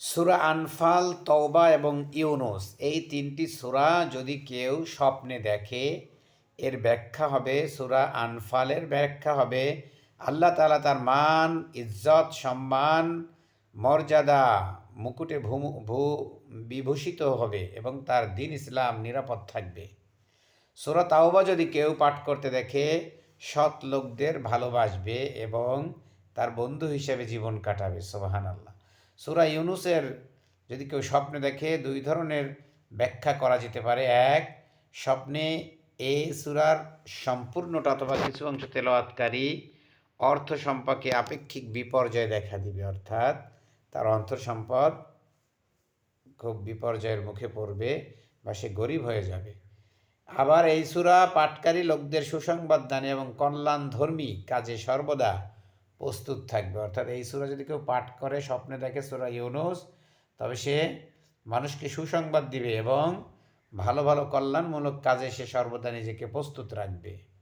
সুরা আনফাল, তওবা এবং ইউনুস। এই তিনটি সুরা যদি কেউ স্বপ্নে দেখে, এর ব্যাখ্যা হবে সুরা আনফালের ব্যাখ্যা হবে। আল্লাহ তাআলা তার মান, ইজ্জত, সম্মান, মর্যাদা, মুকুটে ভূ ভূ, বিভূষিত হবে এবং তার দিন ইসলাম নিরাপদ থাকবে। সুরা তাওবা যদি কেউ পাঠ করতে দেখে, সৎ লোকদের ভালোবাসবে এবং তার বন্ধু হিসেবে জীবন কাটাবে সোবাহান আল্লাহ সুরা ইউনুসের যদি কেউ স্বপ্নে দেখে, দুই ধরনের ব্যাখ্যা করা যেতে পারে। এক, স্বপ্নে এই সুরার সম্পূর্ণটা অথবা কিছু অংশ তেলাওয়াতকারী অর্থ সম্পর্কে আপেক্ষিক বিপর্যয় দেখা দিবে। অর্থাৎ তার অন্তর সম্পদ খুব বিপর্যয়ের মুখে পড়বে বা সে গরিব হয়ে যাবে। আবার এই সুরা পাটকারী লোকদের সুসংবাদ দানে এবং কল্যাণ ধর্মী কাজে সর্বদা প্রস্তুত থাকবে। অর্থাৎ এই সুরা যদি কেউ পাঠ করে, স্বপ্নে দেখে সুরা ইউনুস, তবে সে মানুষকে সুসংবাদ দিবে এবং ভালো ভালো কল্যাণমূলক কাজে সে সর্বদা নিজেকে প্রস্তুত রাখবে।